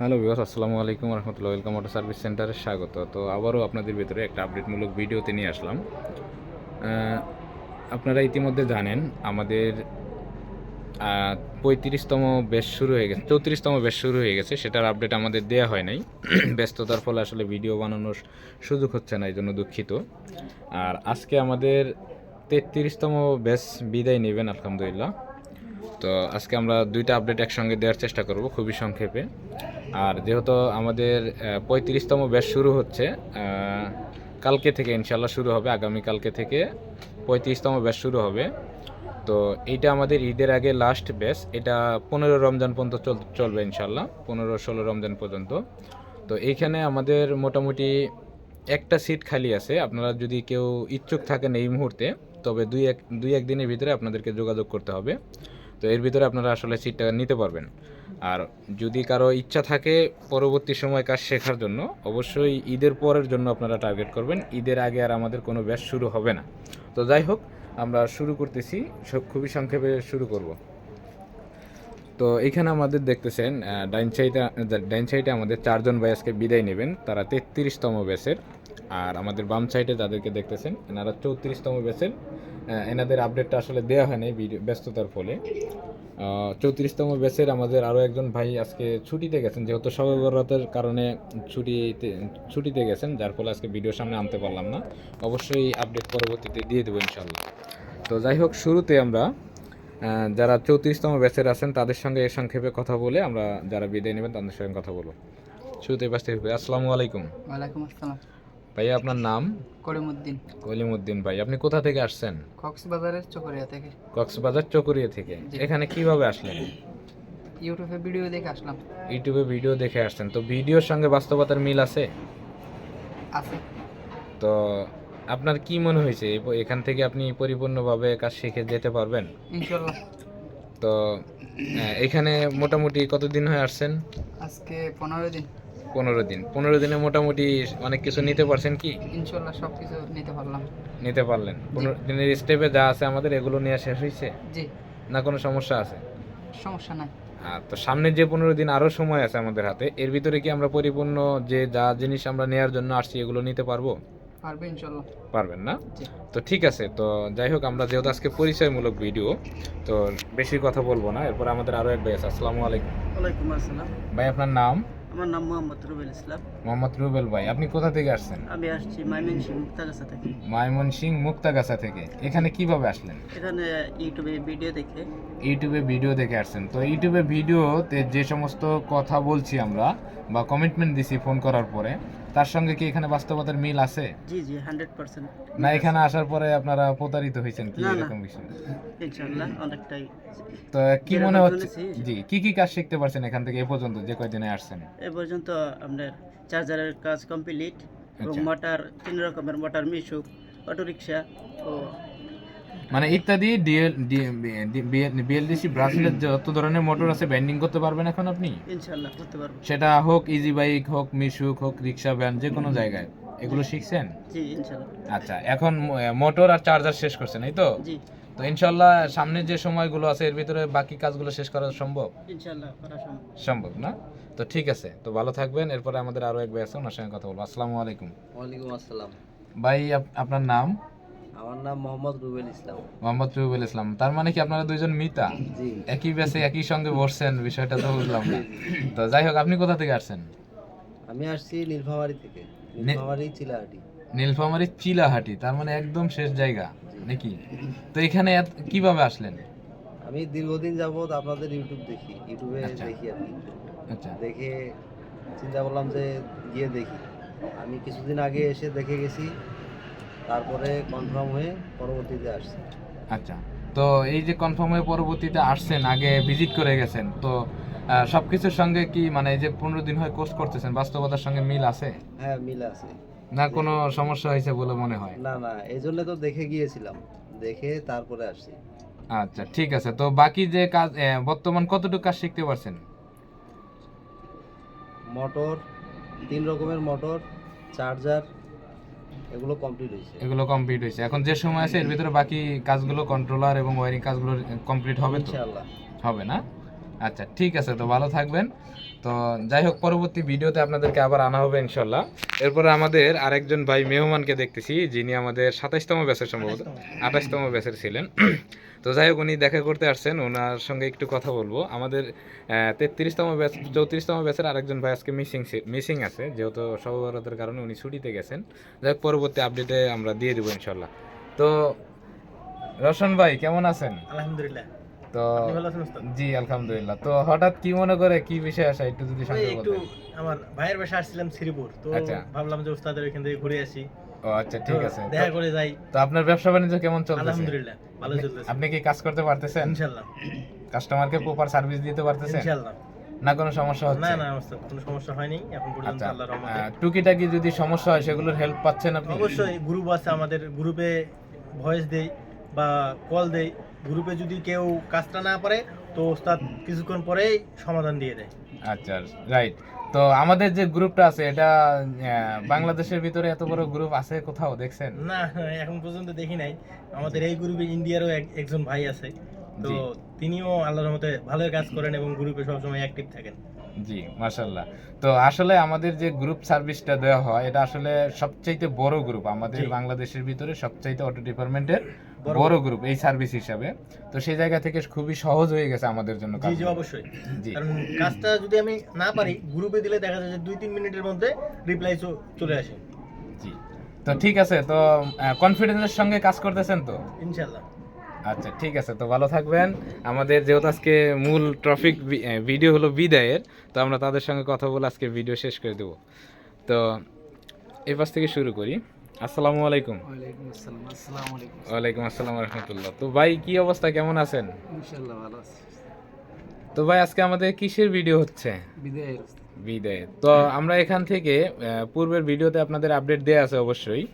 Hello বিবাস আসসালামু আলাইকুম রহমতুল্লাহ। ওয়েলকাম অটো সার্ভিস সেন্টারে স্বাগত। তো আবারও আপনাদের ভিতরে একটা আপডেটমূলক ভিডিওতে নিয়ে আসলাম। আপনারা ইতিমধ্যে জানেন, আমাদের পঁয়ত্রিশতম বেশ শুরু হয়ে গেছে, চৌত্রিশতম বেশ শুরু হয়ে গেছে। সেটার আপডেট আমাদের দেওয়া হয় নাই। ব্যস্ততার ফলে আসলে ভিডিও বানানোর সুযোগ হচ্ছে না এই জন্য দুঃখিত। আর আজকে আমাদের তেত্রিশতম বেশ বিদায় নেবেন, আলহামদুলিল্লাহ। তো আজকে আমরা দুইটা আপডেট একসঙ্গে দেওয়ার চেষ্টা করব খুবই সংক্ষেপে। আর যেহেতু আমাদের পঁয়ত্রিশতম ব্যাচ শুরু হচ্ছে কালকে থেকে ইনশাল্লাহ শুরু হবে, আগামী কালকে থেকে পঁয়ত্রিশতম ব্যাচ শুরু হবে। তো এইটা আমাদের ঈদের আগে লাস্ট ব্যাচ এটা পনেরো রমজান পর্যন্ত চল- চলবে ইনশাল্লাহ পনেরো ষোলো রমজান পর্যন্ত। তো এইখানে আমাদের মোটামুটি একটা সিট খালি আছে, আপনারা যদি কেউ ইচ্ছুক থাকেন এই মুহূর্তে, তবে দুই এক দুই এক দিনের ভিতরে আপনাদেরকে যোগাযোগ করতে হবে। তো এর ভিতরে আপনারা আসলে সিটটা নিতে পারবেন। আর যদি কারও ইচ্ছা থাকে পরবর্তী সময় কাজ শেখার জন্য, অবশ্যই ঈদের পরের জন্য আপনারা টার্গেট করবেন। ঈদের আগে আর আমাদের কোনো ব্যাচ শুরু হবে না। তো যাই হোক, আমরা শুরু করতেছি। খুবই সংক্ষেপে শুরু করব। তো এখানে আমাদের দেখতেছেন ডাইন সাইডে ডাইন আমাদের চারজন আজকে বিদায় নেবেন। তারা তেত্রিশতম ব্যাচের। আর আমাদের বাম সাইডে যাদেরকে দেখতেছেন, এনারা চৌত্রিশতম ব্যাচের এনাদের আপডেটটা আসলে দেওয়া হয় ভিডিও, ব্যস্ততার ফলে। চৌত্রিশতম ব্যাচের আমাদের আরও একজন ভাই আজকে ছুটিতে গেছেন, যেহেতু সবে কারণে ছুটিতে ছুটিতে গেছেন, যার ফলে আজকে ভিডিও সামনে আনতে পারলাম না। অবশ্যই আপডেট পরবর্তীতে দিয়ে দেবো ইনশাল্লাহ তো যাই হোক, শুরুতে আমরা যারা চৌত্রিশতম ব্যাচের আছেন, তাদের সঙ্গে এ সংক্ষেপে কথা বলে আমরা যারা বিদায় নেবেন, তাদের সঙ্গে কথা বলব। শুরুতে থেকে আসসালামু আলাইকুম। ওয়ালাইকুম আসসালাম। ভাইয়া আপনার নাম? করিমুদ্দিন কলিমুদ্দিন ভাই আপনি কোথা থেকে আসছেন? কক্সবাজারের চকরিয়া থেকে। কক্সবাজার চকরিয়া থেকে। এখানে কীভাবে আসলেন? ইউটিউবে ভিডিও দেখে আসলাম। ইউটিউবে ভিডিও দেখে আসছেন। তো ভিডিওর সঙ্গে বাস্তবতার মিল আছে? আছে। তো আপনার কি মনে হয়েছে এখান থেকে আপনি পরিপূর্ণভাবে কাজ শিখে যেতে পারবেন? ইনশাল্লাহ। তো এখানে মোটামুটি কতদিন হয়ে আসছেন? আজকে পনেরো দিন। পনেরো দিন। পনেরো দিনে মোটামুটি অনেক কিছু নিতে পারছেন কি? ইনশাল্লাহ সব কিছু নিতে পারলাম। নিতে পারলেন। পনেরো দিনের স্টেপে যা আছে আমাদের এগুলো নেওয়া শেষ হয়েছে জি। না কোনো সমস্যা আছে? সমস্যা নাই। আর তো সামনে যে পনেরো দিন আরও সময় আছে আমাদের হাতে এর ভিতরে কি আমরা পরিপূর্ণ যে যা জিনিস আমরা নেওয়ার জন্য আসছি এগুলো নিতে পারব? পারবেন না? তো ঠিক আছে তো যাই হোক আমরা যেহেতু আজকে পরিচয়মূলক ভিডিও তো বেশি কথা বলব না। এরপর আমাদের আরও এক ভাই আছে আসসালামু আলাইকুম। ওয়ালাইকুম আসসালাম। ভাই আপনার নাম? আমার নাম মোহাম্মদ রুবেল ইসলাম। মোহাম্মদ রুবেল ভাই আপনি কোথা থেকে আসছেন? আমি আসছি মাইমেন মুক্তাগাছা থেকে। মাইমন মুক্তাগাছা থেকে। এখানে কীভাবে আসলেন? এখানে ইউটিউবে ভিডিও দেখে। ইউটিউবে ভিডিও দেখে আসছেন। তো ইউটিউবে ভিডিওতে যে সমস্ত কথা বলছি আমরা বা কমিটমেন্ট দিছি ফোন করার পরে তার সঙ্গে কি এখানে বাস্তবতার মিল আছে? জি জি হান্ড্রেড পার্সেন্ট না এখানে আসার পরে আপনারা প্রতারিত হয়েছেন কি। এরকম বিষয়? ইনশাল্লাহ অনেকটাই। তো কি মনে হচ্ছে জি কি কি কাজ শিখতে পারছেন এখান থেকে এ পর্যন্ত যে কয়দিনে আসছেন? এ পর্যন্ত আপনার চার্জারের কাজ কমপ্লিট এবং আচ্ছা। মোটর তিন রকমের মোটর মিশুক অটোরিকশা ও মানে ইত্যাদি ডিএল বিএলডিসি ব্রাজিলের যত ধরনের মোটর আছে ব্যান্ডিং করতে পারবেন এখন আপনি? ইনশাল্লাহ করতে পারব। সেটা হোক ইজি বাইক হোক মিশুক হোক রিক্সা ভ্যান যে কোনো জায়গায়। এগুলো শিখছেন? জি ইনশাল্লাহ আচ্ছা এখন মোটর আর চার্জার শেষ করছেন এই তো? জি। তো ইনশাল্লাহ সামনে যে সময়গুলো আছে এর ভিতরে বাকি কাজগুলো শেষ করা সম্ভব? ইনশাল্লাহ করা সম্ভব। সম্ভব না? তো ঠিক আছে তো ভালো থাকবেন। এরপরে আমাদের আরও এক ভাই আছে ওনার সঙ্গে কথা বলব। আসসালামু আলাইকুম। ওয়ালাইকুম আসসালাম। ভাই আপনার নাম? আমার নাম মোহাম্মদ রুবেল ইসলাম। মোহাম্মদ রুবেল ইসলাম। তার মানে কি আপনারা দুইজন মিতা? জি। একই ব্যাচে একই সঙ্গে বসছেন বিষয়টা তো বুঝলাম না। তো যাই হোক আপনি কোথা থেকে আসছেন? আমি আসছি নীলফামারি থেকে। নীলফামারি চিলাহাটি। নীলফামারী চিলাহাটি তার মানে একদম শেষ জায়গা নাকি? তো এখানে কীভাবে আসলেন? আমি দীর্ঘদিন যাবত আপনাদের ইউটিউব দেখি। ইউটিউবে আচ্ছা। দেখি আর কি। আচ্ছা। দেখে চিন্তা করলাম যে গিয়ে দেখি। আমি কিছুদিন আগে এসে দেখে গেছি তারপরে কনফার্ম হয়ে পরবর্তীতে আসছি। আচ্ছা তো এই যে কনফার্ম হয়ে পরবর্তীতে আসছেন আগে ভিজিট করে গেছেন তো সবকিছুর সঙ্গে কি মানে এই যে পনেরো দিন হয় কোর্স করতেছেন বাস্তবতার সঙ্গে মিল আছে? হ্যাঁ মিল আছে। না কোনো সমস্যা হয়েছে বলে মনে হয়? না না এই জন্য তো দেখে গিয়েছিলাম দেখে তারপরে আসছি। আচ্ছা ঠিক আছে তো বাকি যে কাজ বর্তমান কতটুকু কাজ শিখতে পারছেন? মোটর তিন রকমের মোটর চার্জার এগুলো কমপ্লিট হয়েছে। এগুলো কমপ্লিট হয়েছে। এখন যে সময় আছে এর ভিতরে বাকি কাজগুলো কন্ট্রোলার এবং ওয়ারিং কাজগুলো কমপ্লিট হবে তো? ইনশাআল্লাহ। হবে না? আচ্ছা ঠিক আছে তো ভালো থাকবেন। তো যাই হোক, পরবর্তী ভিডিওতে আপনাদেরকে আবার আনা হবে ইনশাল্লাহ এরপরে আমাদের আরেকজন ভাই মেহমানকে দেখতেছি, যিনি আমাদের সাতাইশতম ব্যাচের সম্ভবত, আঠাশতম ব্যাচের ছিলেন। তো যাই হোক, উনি দেখা করতে আসছেন ওনার সঙ্গে একটু কথা বলব। আমাদের তেত্রিশতম ব্যাচ, চৌত্রিশতম ব্যাচের আরেকজন ভাই আজকে মিসিং মিসিং আছে, যেহেতু সর্বভারতের কারণে উনি ছুটিতে গেছেন। যাই হোক, পরবর্তী আপডেটে আমরা দিয়ে দেবো ইনশাল্লাহ তো রোশন ভাই, কেমন আছেন? আলহামদুলিল্লাহ। তো? জি আলহামদুলিল্লাহ। তো হঠাৎ কি মনে করে কি বিষয় আসা একটু যদি সংক্ষেপে একটু আমার ভাইয়ের বাসা আসছিলাম শ্রীপুর তো আচ্ছা। ভাবলাম যে ওস্তাদের ওইখান থেকে ঘুরে আসি। ও আচ্ছা ঠিক আছে। দেখা করে যাই। তো আপনার ব্যবসা বাণিজ্য কেমন চলতেছে? আলহামদুলিল্লাহ ভালো চলতেছে। আপনি কি কাজ করতে পারতেছেন? ইনশাআল্লাহ। কাস্টমারকে প্রপার সার্ভিস দিতে পারতেছেন? ইনশাআল্লাহ। না কোনো সমস্যা না হচ্ছে? না ওস্তাদ কোনো সমস্যা হয়নি। এখন পর্যন্ত আচ্ছা আল্লাহর রহমতে। টুকিটাকি যদি সমস্যা হয় সেগুলোর হেল্প পাচ্ছেন আপনি? অবশ্যই গ্রুপ আছে আমাদের গ্রুপে ভয়েস দেই বা কল দেই। গ্রুপে যদি কেউ কাজটা না করে তো ওস্তাদ কিছুক্ষণ পরেই সমাধান দিয়ে দেয়। আচ্ছা রাইট তো আমাদের যে গ্রুপটা আছে এটা বাংলাদেশের ভিতরে এত বড় গ্রুপ আছে কোথাও দেখছেন? না এখন পর্যন্ত দেখি নাই। আমাদের এই গ্রুপে ইন্ডিয়ারও এক- একজন ভাই আছে। তো তিনিও আল্লাহর রহমতে ভালোই কাজ করেন এবং গ্রুপে সবসময় অ্যাক্টিভ থাকেন। জি মাশাল্লাহ তো আসলে আমাদের যে গ্রুপ সার্ভিসটা দেওয়া হয় এটা আসলে সবচাইতে বড় গ্রুপ আমাদের বাংলাদেশের ভিতরে সবচাইতে অটো ডিপার্টমেন্টের বড় গ্রুপ এই সার্ভিস হিসাবে। তো সেই জায়গা থেকে খুবই সহজ হয়ে গেছে আমাদের জন্য জি জি অবশ্যই। জি। কারণ কাজটা যদি আমি না পারি গ্রুপে দিলে দেখা যায় যে দুই তিন মিনিটের মধ্যে রিপ্লাই চলে আসে। জি। তো ঠিক আছে তো কনফিডেন্সের সঙ্গে কাজ করতেছেন তো? ইনশাল্লাহ আচ্ছা ঠিক আছে তো ভালো থাকবেন। আমাদের যেহেতু আজকে মূল ট্রফিক ভিডিও হলো বিদায়ের তো আমরা তাদের সঙ্গে কথা বলে আজকে ভিডিও শেষ করে দেব। তো এই পাশ থেকে শুরু করি। আসসালামু আলাইকুম। ওয়ালাইকুম আসসালাম রহমতুল্লাহ। তো ভাই কি অবস্থা? কেমন আছেন? ইনশাআল্লাহ ভালো আছি। তো ভাই আজকে আমাদের কিসের ভিডিও হচ্ছে? বিদায়ের। বিদায় তো আমরা এখান থেকে পূর্বের ভিডিওতে আপনাদের আপডেট দেওয়া আছে অবশ্যই।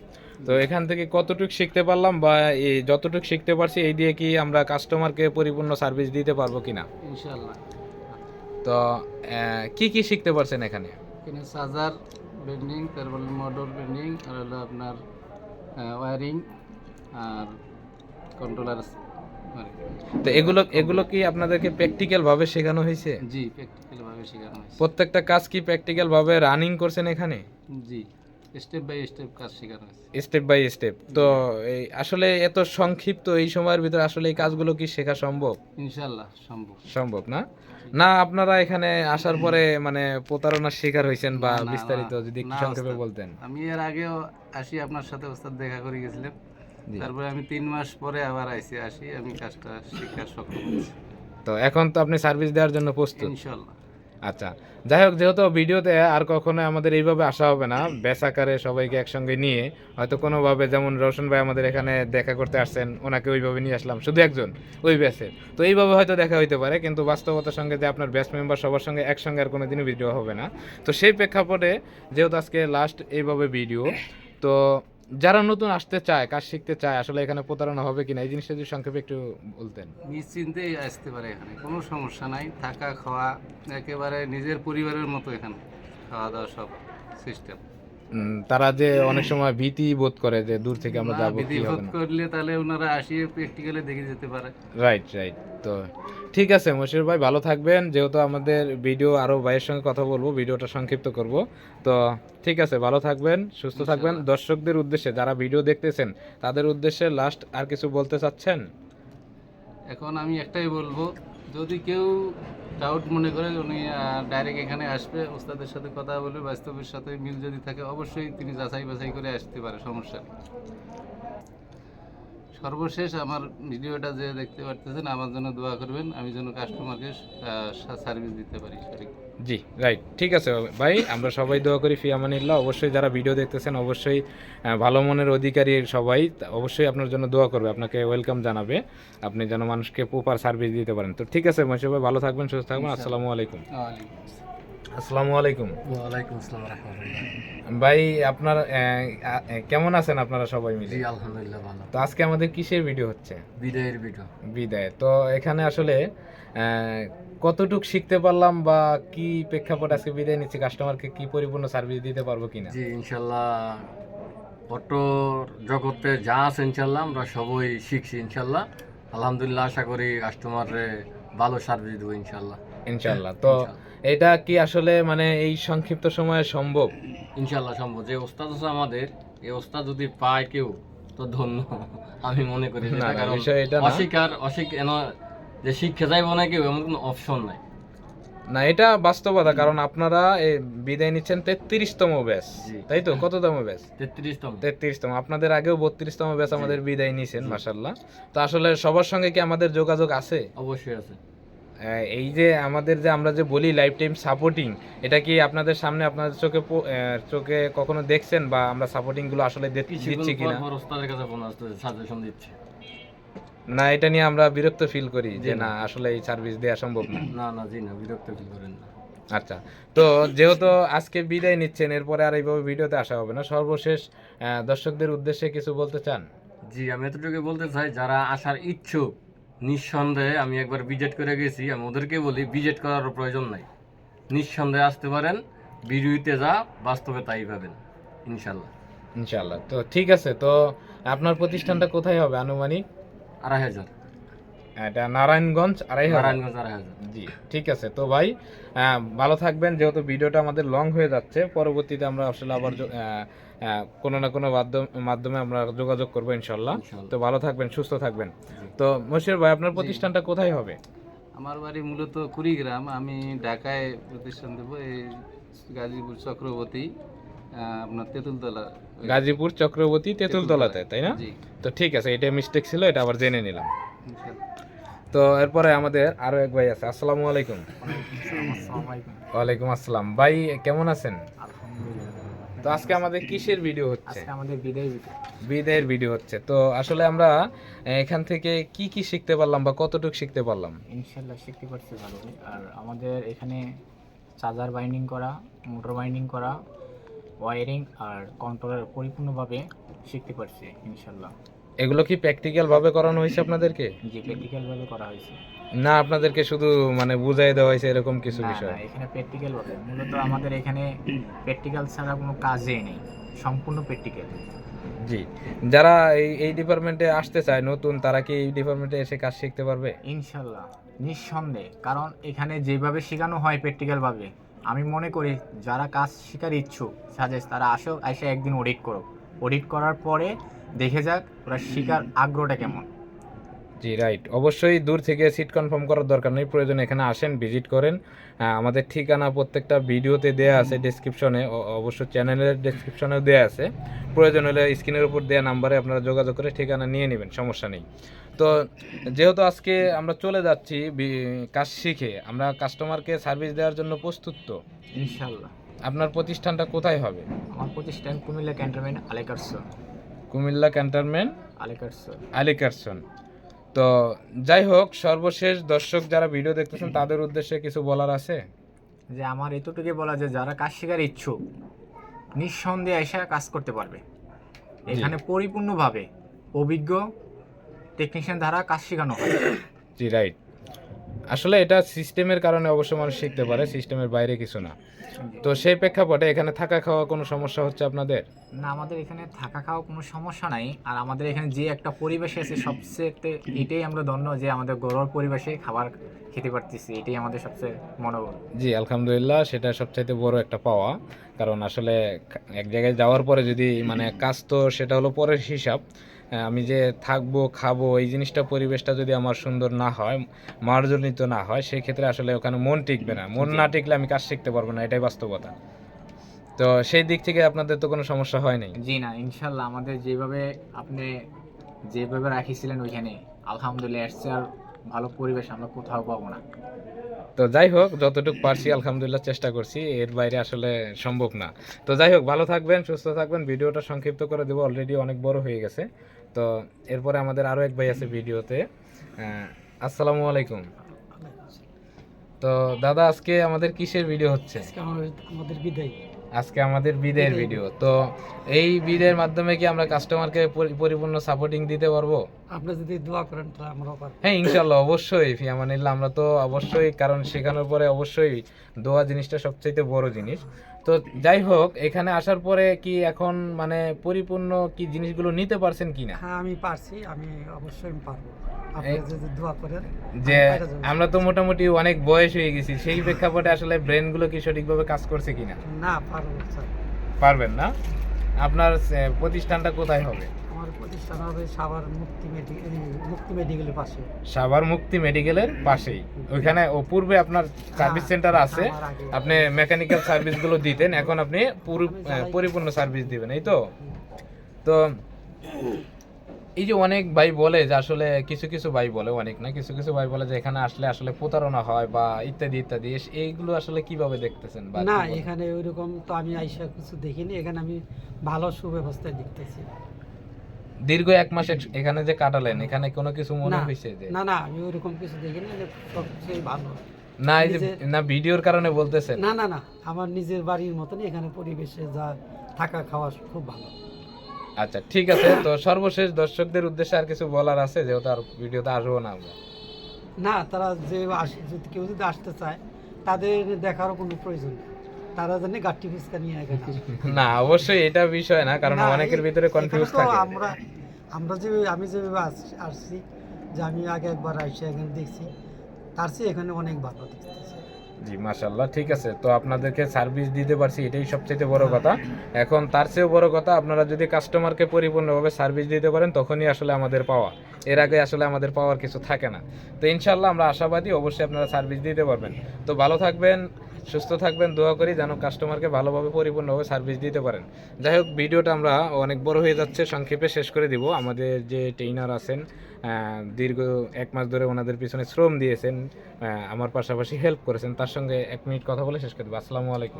তো এখান থেকে কতটুকু শিখতে পারলাম বা এই যতটুকু শিখতে পারছি এই দিয়ে কি আমরা কাস্টমারকে পরিপূর্ণ সার্ভিস দিতে পারব কিনা? ইনশাআল্লাহ। তো কি কি শিখতে পারছেন এখানে? এখানে চার্জার বেন্ডিং তারপর মোটর বেন্ডিং আর হলো আপনার ওয়ারিং আর কন্ট্রোলার তো এগুলো এগুলো কি আপনাদেরকে প্র্যাকটিক্যাল ভাবে শেখানো হয়েছে? জি প্র্যাকটিক্যাল ভাবে শেখানো হয়েছে। প্রত্যেকটা কাজ কি প্র্যাকটিক্যাল ভাবে রানিং করছেন এখানে? জি। স্টেপ বাই স্টেপ কাজ শেখানো হয়েছে। স্টেপ বাই স্টেপ তো এই আসলে এত সংক্ষিপ্ত এই সময়ের ভিতরে আসলে এই কাজগুলো কি শেখা সম্ভব? ইনশাআল্লাহ সম্ভব। সম্ভব না? না আপনারা এখানে আসার পরে মানে প্রতারণার শিকার হয়েছেন বা বিস্তারিত যদি একটু সংক্ষেপে বলতেন। আমি এর আগেও আসি আপনার সাথে ওস্তাদ দেখা করে গেছিলাম। তারপরে আমি তিন মাস পরে আবার আইসি আসি আমি কাজটা সক্ষম তো এখন তো আপনি সার্ভিস দেওয়ার জন্য প্রস্তুত। ইনশাআল্লাহ। আচ্ছা যাই হোক যেহেতু ভিডিওতে আর কখনো আমাদের এইভাবে আসা হবে না, ব্যাস আকারে সবাইকে একসঙ্গে নিয়ে হয়তো কোনোভাবে যেমন রোশন ভাই আমাদের এখানে দেখা করতে আসছেন, ওনাকে ওইভাবে নিয়ে আসলাম, শুধু একজন, ওই ব্যাসের। তো এইভাবে হয়তো দেখা হইতে পারে, কিন্তু বাস্তবতার সঙ্গে যে আপনার ব্যাস মেম্বার সবার সঙ্গে একসঙ্গে আর কোনো দিনই ভিডিও হবে না। তো সেই প্রেক্ষাপটে, যেহেতু আজকে লাস্ট এইভাবে ভিডিও তো যারা নতুন আসতে চায়, কাজ শিখতে চায়, আসলে এখানে প্রতারণা হবে কিনা, এই জিনিসটা যদি সংক্ষেপে একটু বলতেন। নিশ্চিন্তে আসতে পারে এখানে, কোনো সমস্যা নাই। থাকা, খাওয়া, একেবারে নিজের পরিবারের মতো এখানে খাওয়া দাওয়া সব সিস্টেম তারা যে অনেক সময় ভীতি বোধ করে যে দূর থেকে আমরা যাব হবে না। করলে তাহলে ওনারা আসিয়ে প্র্যাকটিক্যালে দেখে যেতে পারে। রাইট রাইট তো ঠিক আছে মশির ভাই ভালো থাকবেন। যেহেতু আমাদের ভিডিও আরও ভাইয়ের সঙ্গে কথা বলব ভিডিওটা সংক্ষিপ্ত করব। তো ঠিক আছে ভালো থাকবেন সুস্থ থাকবেন। দর্শকদের উদ্দেশ্যে যারা ভিডিও দেখতেছেন তাদের উদ্দেশ্যে লাস্ট আর কিছু বলতে চাচ্ছেন? এখন আমি একটাই বলব যদি কেউ ডাউট মনে করে উনি ডাইরেক্ট এখানে আসবে, ওস্তাদের সাথে কথা বলবে, বাস্তবের সাথে মিল যদি থাকে, অবশ্যই তিনি যাচাই বাছাই করে আসতে পারে, সমস্যা সর্বশেষ আমার ভিডিওটা যে দেখতে পারতেছেন আমার জন্য দোয়া করবেন। আমি যেন কাস্টমারকে সার্ভিস দিতে পারি সঠিক। জি রাইট ঠিক আছে ভাই আমরা সবাই দোয়া করি ফি আমানিল্লাহ অবশ্যই যারা ভিডিও দেখতেছেন অবশ্যই ভালো মনের অধিকারী সবাই অবশ্যই আপনার জন্য দোয়া করবে আপনাকে ওয়েলকাম জানাবে। আপনি যেন মানুষকে প্রপার সার্ভিস দিতে পারেন। তো ঠিক আছে মশির ভাই ভালো থাকবেন সুস্থ থাকবেন। আসসালামু আলাইকুম। আসসালামু আলাইকুম। ওয়ালাইকুম আসসালাম রহমতুল্লাহ। ভাই আপনার কেমন আছেন আপনারা সবাই মিলে? আলহামদুলিল্লাহ ভালো। তো আজকে আমাদের কিসের ভিডিও হচ্ছে? বিদায়ের ভিডিও। বিদায়। তো এখানে আসলে কতটুক শিখতে পারলাম বা কি প্রেক্ষাপট আজকে বিদায় নিচ্ছি কাস্টমারকে কি পরিপূর্ণ সার্ভিস দিতে পারব কিনা? জি ইনশাল্লাহ অটো জগতে যা আছে ইনশাল্লাহ আমরা সবই শিখছি ইনশাল্লাহ আলহামদুলিল্লাহ আশা করি কাস্টমারে ভালো সার্ভিস দেবো ইনশাল্লাহ ইনশাল্লাহ তো এটা কি আসলে মানে এই সংক্ষিপ্ত সময়ে সম্ভব? ইনশাল্লাহ সম্ভব। যে ওস্তাদ আছে আমাদের এই ওস্তাদ যদি পায় কেউ তো ধন্য আমি মনে করি। না, বিষয় এটা অস্বীকার অস্বীকার যে শিক্ষা যাইব না কেউ এমন কোনো অপশন নাই। না এটা বাস্তবতা কারণ আপনারা বিদায় নিচ্ছেন তেত্রিশতম ব্যাচ জি। তাই তো? কততম ব্যাচ? তেত্রিশতম। তেত্রিশতম। আপনাদের আগেও বত্রিশতম ব্যাচ আমাদের বিদায় নিয়েছেন মাসাল্লাহ তো আসলে সবার সঙ্গে কি আমাদের যোগাযোগ আছে? অবশ্যই আছে। এই যে আমাদের যে আমরা যে বলি লাইফ টাইম সাপোর্টিং এটা কি আপনাদের সামনে আপনাদের চোখে চোখে কখনো দেখছেন বা আমরা সাপোর্টিংগুলো আসলে দিচ্ছি কিনা? সাজেশন দিচ্ছে। না এটা নিয়ে আমরা বিরক্ত ফিল করি যে না। আসলে এই সার্ভিস দেওয়া সম্ভব না। না না জি না বিরক্ত ফিল করেন না। আচ্ছা তো যেহেতু আজকে বিদায় নিচ্ছেন এরপরে আর এইভাবে ভিডিওতে আসা হবে না। সর্বশেষ দর্শকদের উদ্দেশ্যে কিছু বলতে চান? জি আমি এতটুকু বলতে চাই যারা আসার ইচ্ছুক নিঃসন্দেহে আমি একবার ভিজিট করে গেছি আমি ওদেরকে বলি ভিজিট করার প্রয়োজন নাই। নিঃসন্দেহে আসতে পারেন ভিডিওতে যা বাস্তবে তাই পাবেন ইনশাল্লাহ ইনশাল্লাহ তো ঠিক আছে তো আপনার প্রতিষ্ঠানটা কোথায় হবে আনুমানিক? আড়াই হাজার। এটা নারায়ণগঞ্জ আড়াই হাজার। নারায়ণগঞ্জ আড়াই হাজার। জি ঠিক আছে। তো ভাই ভালো থাকবেন যেহেতু ভিডিওটা আমাদের লং হয়ে যাচ্ছে পরবর্তীতে আমরা আসলে আবার কোনো না কোনো মাধ্যমে আমরা যোগাযোগ করব ইনশাল্লাহ। তো ভালো থাকবেন সুস্থ থাকবেন। তো মশির ভাই আপনার প্রতিষ্ঠানটা কোথায় হবে? আমার বাড়ি মূলত কুড়িগ্রাম। আমি ঢাকায় প্রতিষ্ঠান দেবো এই গাজীপুর চক্রবর্তী আপনার তেঁতুলতলা। গাজীপুর চক্রবর্তী তেঁতুলতলাতে তাই না? তো ঠিক আছে এটা মিস্টেক ছিল এটা আবার জেনে নিলাম। তো এরপরে আমাদের আরও এক ভাই আছে আসসালামু আলাইকুম। ওয়ালাইকুম আসসালাম। ভাই কেমন আছেন? তো আজকে আমাদের কিসের ভিডিও হচ্ছে? আজকে আমাদের বিদায় ভিডিও বিদায়ের ভিডিও হচ্ছে। তো আসলে আমরা এখান থেকে কি কি শিখতে পারলাম বা কতটুকু শিখতে পারলাম? ইনশাল্লাহ শিখতে পারছি ভালো আর আমাদের এখানে চার্জার বাইন্ডিং করা মোটর বাইন্ডিং করা ওয়ারিং আর কন্ট্রোলার পরিপূর্ণভাবে শিখতে পারছি ইনশাল্লাহ। এগুলো কি প্র্যাকটিক্যাল ভাবে করানো হয়েছে আপনাদেরকে? যে প্র্যাকটিক্যালভাবে করা হয়েছে। না আপনাদেরকে শুধু মানে বুঝাই দেওয়া হয়েছে এরকম কিছু বিষয়। এখানে প্র্যাকটিক্যালভাবে মূলত আমাদের এখানে প্র্যাকটিক্যাল ছাড়া কোনো কাজই নেই। সম্পূর্ণ প্র্যাকটিক্যাল জি। যারা এই এই ডিপার্টমেন্টে আসতে চায় নতুন তারা কি এই ডিপার্টমেন্টে এসে কাজ শিখতে পারবে? ইনশাল্লাহ নিঃসন্দেহে। কারণ এখানে যেভাবে শেখানো হয় প্র্যাকটিক্যালভাবে আমি মনে করি যারা কাজ শেখার ইচ্ছুক সাজেস্ট তারা আসো এসে একদিন অডিট করো অডিট করার পরে দেখে যাক ওরা শেখার আগ্রহটা কেমন। জি রাইট অবশ্যই দূর থেকে সিট কনফার্ম করার দরকার নেই প্রয়োজন এখানে আসেন ভিজিট করেন। আমাদের ঠিকানা প্রত্যেকটা ভিডিওতে দেয়া আছে ডেসক্রিপশনে অবশ্য চ্যানেলের ডেসক্রিপশনেও দেয়া আছে। প্রয়োজন হলে স্ক্রিনের উপর দেওয়া নাম্বারে আপনারা যোগাযোগ করে ঠিকানা নিয়ে নেবেন সমস্যা নেই। তো যেহেতু আজকে আমরা চলে যাচ্ছি কাজ শিখে আমরা কাস্টমারকে সার্ভিস দেওয়ার জন্য প্রস্তুত তো? ইনশাল্লাহ আপনার প্রতিষ্ঠানটা কোথায় হবে? আমার প্রতিষ্ঠান কুমিল্লা ক্যান্টনমেন্ট আলেকারসন কুমিল্লা ক্যান্টনমেন্ট? আলেকারসন আলিকারসন তো যাই হোক সর্বশেষ দর্শক যারা ভিডিও দেখতেছেন তাদের উদ্দেশ্যে কিছু বলার আছে? যে আমার এতটুকু বলা যে যারা কাজ শেখার ইচ্ছুক নিঃসন্দেহে এসে কাজ করতে পারবে। এখানে পরিপূর্ণভাবে অভিজ্ঞ টেকনিশিয়ান দ্বারা কাজ শেখানো হয়। জি রাইট আসলে এটা সিস্টেমের কারণে অবশ্য মানুষ শিখতে পারে সিস্টেমের বাইরে কিছু না। তো সেই প্রেক্ষাপটে এখানে থাকা খাওয়া কোনো সমস্যা হচ্ছে আপনাদের? না আমাদের এখানে থাকা খাওয়া কোনো সমস্যা নাই। আর আমাদের এখানে যে একটা পরিবেশ আছে সবচেয়ে এটাই আমরা ধন্য যে আমাদের গরুর পরিবেশে খাবার খেতে পারতেছি। এটাই আমাদের সবচেয়ে মনোবল। জি আলহামদুলিল্লাহ সেটা সবচাইতে বড় একটা পাওয়া। কারণ আসলে এক জায়গায় যাওয়ার পরে যদি মানে কাজ তো সেটা হলো পরের হিসাব। আমি যে থাকব খাব এই জিনিসটা পরিবেশটা যদি আমার সুন্দর না হয় মার্জনিত না হয় সেই ক্ষেত্রে আসলে ওখানে মন টিকবে না। মন না টিকলে আমি কাজ শিখতে পারব না এটাই বাস্তবতা। তো সেই দিক থেকে আপনাদের তো কোনো সমস্যা হয় নাই? জি না ইনশাল্লাহ আমাদের যেভাবে আপনি যেভাবে রাখিছিলেন ওইখানে আলহামদুলিল্লাহ এর আর ভালো পরিবেশ আমরা কোথাও পাবো না। তো যাই হোক যতটুকু পারছি আলহামদুলিল্লাহ চেষ্টা করছি এর বাইরে আসলে সম্ভব না। তো যাই হোক ভালো থাকবেন সুস্থ থাকবেন ভিডিওটা সংক্ষিপ্ত করে দেবো অলরেডি অনেক বড় হয়ে গেছে। তো এরপরে আমাদের আরও এক ভাই আছে ভিডিওতে। আসসালামু আলাইকুম। তো দাদা আজকে আমাদের কিসের ভিডিও হচ্ছে? আমাদের বিদায়। আজকে আমাদের বিদের ভিডিও তো এই বিদের মাধ্যমে কি আমরা কাস্টমারকে পরিপূর্ণ সাপোর্টিং দিতে পারব? আপনি যদি দোয়া করেন তাহলে আমরাও পারব। হ্যাঁ ইনশাল্লাহ অবশ্যই। ফিয়ামানিল্লাহ আমরা তো অবশ্যই কারণ শেখানোর পরে অবশ্যই দোয়া জিনিসটা সবচাইতে বড় জিনিস। তো যাই হোক এখানে আসার পরে কি এখন মানে পরিপূর্ণ কি জিনিসগুলো নিতে পারছেন কিনা? হ্যাঁ আমি পারছি আমি অবশ্যই পারব। যে। আমরা তো মোটামুটি অনেক বয়স হয়ে গেছি সেই প্রেক্ষাপটে আসলে ব্রেনগুলো কি সঠিকভাবে কাজ করছে কিনা? না পারব পারবেন না? আপনার প্রতিষ্ঠানটা কোথায় হবে? আমার প্রতিষ্ঠান হবে সাভার মুক্তি মেডিকেল মুক্তি মেডিকেলের পাশে। সাভার মুক্তি মেডিকেলের পাশেই। ওইখানে ও পূর্বে আপনার সার্ভিস হ্যাঁ, সেন্টার আছে। আপনি মেকানিক্যাল সার্ভিসগুলো দিতেন এখন আপনি পরিপূর্ণ সার্ভিস দিবেন এই তো? তো এই যে অনেক ভাই বলে যে আসলে কিছু কিছু ভাই বলে অনেক না কিছু কিছু ভাই বলে যে এখানে আসলে আসলে প্রতারণা হয় বা ইত্যাদি ইত্যাদি। এইগুলো আসলে কীভাবে দেখতেছেন না এখানে ওইরকম তো আমি আইসা কিছু দেখিনি এখানে আমি ভালো সুব্যবস্থায় দেখতেছি। দীর্ঘ এক মাস এখানে যে কাটালেন এখানে কোনো কিছু মনে হয়েছে যে? না না আমি ওইরকম কিছু দেখিনি সবচেয়ে ভালো। না এই যে না ভিডিওর কারণে বলতেছেন? না না না আমার নিজের বাড়ির মতনই এখানে পরিবেশে যা থাকা খাওয়া খুব ভালো। আচ্ছা ঠিক আছে তো সর্বশেষ দর্শকদের উদ্দেশ্যে আর কিছু বলার আছে? যেহেতু আর ভিডিওতে আসব না আমরা। না তারা যে কেউ যদি আসতে চায় তাদের দেখারও কোনো প্রয়োজন নেই। তারা জানে গাঠি ফুচকা নিয়ে আসবে। না। অবশ্যই এটা বিষয় না কারণ অনেকের ভিতরে কনফিউজ থাকে। আমরা আমরা যে আমি যেভাবে আসছি যে আমি আগে একবার আইসে এখানে দেখছি তার চেয়ে এখানে অনেক ভালো দেখতেছি। জি মাশাল্লাহ ঠিক আছে। তো আপনাদেরকে সার্ভিস দিতে পারছি এটাই সবচেয়ে বড় কথা। এখন তার চেয়েও বড় কথা আপনারা যদি কাস্টমারকে পরিপূর্ণভাবে সার্ভিস দিতে পারেন তখনই আসলে আমাদের পাওয়া। এর আগে আসলে আমাদের পাওয়ার কিছু থাকে না। তো ইনশাল্লাহ আমরা আশাবাদী অবশ্যই আপনারা সার্ভিস দিতে পারবেন। তো ভালো থাকবেন সুস্থ থাকবেন দোয়া করি যেন কাস্টমারকে ভালোভাবে পরিপূর্ণভাবে সার্ভিস দিতে পারেন। যাই হোক ভিডিওটা আমরা অনেক বড় হয়ে যাচ্ছে সংক্ষেপে শেষ করে দিব। আমাদের যে ট্রেইনার আছেন দীর্ঘ এক মাস ধরে ওনাদের পিছনে শ্রম দিয়েছেন আমার পাশাপাশি হেল্প করেছেন তার সঙ্গে এক মিনিট কথা বলে শেষ করে দেবো। আসসালামু আলাইকুম।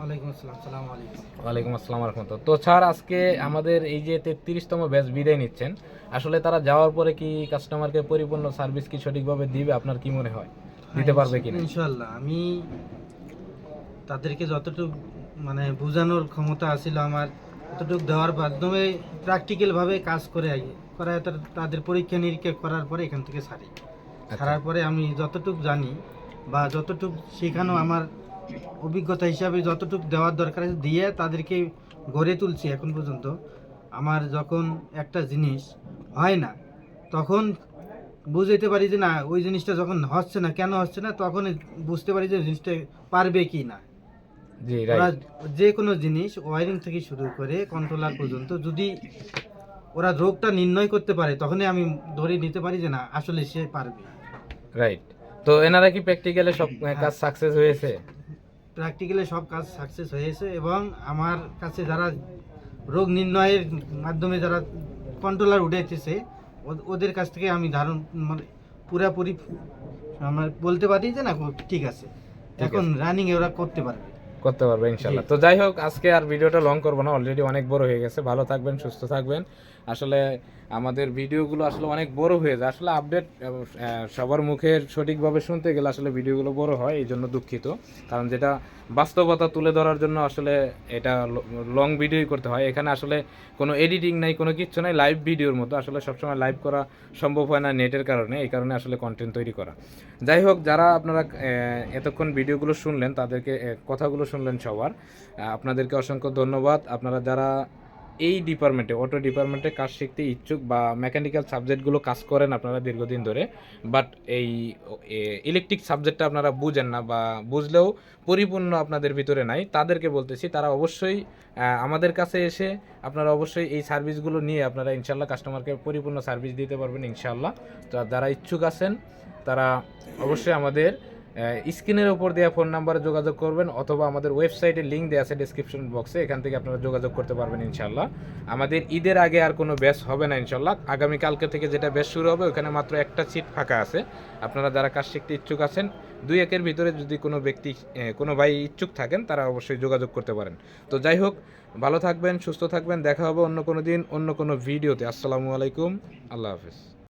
ওয়ালাইকুম আসসালাম রহমতুল্লাহ। তো স্যার আজকে আমাদের এই যে তেত্রিশতম ব্যাচ বিদায় নিচ্ছেন আসলে তারা যাওয়ার পরে কি কাস্টমারকে পরিপূর্ণ সার্ভিস কি সঠিকভাবে দিবে আপনার কি মনে হয়? দিতে পারবে কি ইনশাল্লাহ আমি তাদেরকে যতটুকু মানে বোঝানোর ক্ষমতা আছিল আমার ততটুকু দেওয়ার মাধ্যমে প্র্যাকটিক্যালভাবে কাজ করে করায় তার- তাদের পরীক্ষা নিরীক্ষা করার পরে এখান থেকে ছাড়ি ছাড়ার পরে আমি যতটুকু জানি বা যতটুকু শেখানো আমার অভিজ্ঞতা হিসাবে যতটুকু দেওয়ার দরকার আছে দিয়ে তাদেরকে গড়ে তুলছি এখন পর্যন্ত। আমার যখন একটা জিনিস হয় না তখন বুঝতে পারি যে না ওই জিনিসটা যখন হচ্ছে না কেন হচ্ছে না তখন বুঝতে পারি যে জিনিসটা পারবে কি না। ওরা যে কোনো জিনিস ওয়ারিং থেকে শুরু করে কন্ট্রোলার পর্যন্ত যদি ওরা রোগটা নির্ণয় করতে পারে তখনই আমি ধরে নিতে পারি যে না আসলে সে পারবে। রাইট তো এনারা কি প্র্যাকটিক্যালে সব কাজ সাকসেস হয়েছে? প্র্যাকটিক্যালি সব কাজ সাকসেস হয়েছে এবং আমার কাছে যারা রোগ নির্ণয়ের মাধ্যমে যারা কন্ট্রোলার উঠেছে ওদের কাছ থেকে আমি ধারণ মানে পুরাপুরি আমার বলতে পারি যে না ঠিক আছে। এখন রানিং ওরা করতে পারবে। করতে পারবে ইনশাল্লাহ তো যাই হোক আজকে আর ভিডিওটা লং করব না অলরেডি অনেক বড় হয়ে গেছে। ভালো থাকবেন সুস্থ থাকবেন। আসলে আমাদের ভিডিওগুলো আসলে অনেক বড় হয়ে যায়। আসলে আপডেট সবার মুখে সঠিকভাবে শুনতে গেলে আসলে ভিডিওগুলো বড় হয়, এই জন্য দুঃখিত। কারণ যেটা বাস্তবতা তুলে ধরার জন্য আসলে এটা লং ভিডিওই করতে হয়। এখানে আসলে কোনো এডিটিং নাই, কোনো কিচ্ছু নাই লাইভ ভিডিওর মতো। আসলে সবসময় লাইভ করা সম্ভব হয় না নেটের কারণে, এই কারণে আসলে কন্টেন্ট তৈরি করা। যাই হোক, যারা আপনারা এতক্ষণ ভিডিওগুলো শুনলেন, তাদেরকে কথাগুলো শুনলেন সবার। আপনাদেরকে অসংখ্য ধন্যবাদ। আপনারা যারা এই ডিপার্টমেন্টে অটো ডিপার্টমেন্টে কাজ শিখতে ইচ্ছুক বা মেকানিক্যাল সাবজেক্টগুলো কাজ করেন আপনারা দীর্ঘদিন ধরে বাট এই ইলেকট্রিক সাবজেক্টটা আপনারা বুঝেন না বা বুঝলেও পরিপূর্ণ আপনাদের ভিতরে নাই, তাদেরকে বলতেছি, তারা অবশ্যই আমাদের কাছে এসে আপনারা অবশ্যই এই সার্ভিসগুলো নিয়ে আপনারা ইনশাল্লাহ কাস্টমারকে পরিপূর্ণ সার্ভিস দিতে পারবেন ইনশাল্লাহ তো যারা ইচ্ছুক আছেন, তারা অবশ্যই আমাদের স্ক্রিনের উপর দেওয়া ফোন নাম্বারে যোগাযোগ করবেন অথবা আমাদের ওয়েবসাইটে লিঙ্ক দেওয়া আছে ডিসক্রিপশন বক্সে এখান থেকে আপনারা যোগাযোগ করতে পারবেন ইনশাল্লাহ আমাদের ঈদের আগে আর কোনো ব্যাস হবে না ইনশাল্লাহ আগামী কালকে থেকে যেটা ব্যাস শুরু হবে, ওখানে মাত্র একটা সিট ফাঁকা আছে। আপনারা যারা কাজ শিখতে ইচ্ছুক আছেন, দুই একের ভিতরে যদি কোনো ব্যক্তি কোনো ভাই ইচ্ছুক থাকেন, তারা অবশ্যই যোগাযোগ করতে পারেন। তো যাই হোক, ভালো থাকবেন, সুস্থ থাকবেন, দেখা হবে অন্য কোনো দিন, অন্য কোনো ভিডিওতে আসসালামু আলাইকুম, আল্লাহ হাফিজ।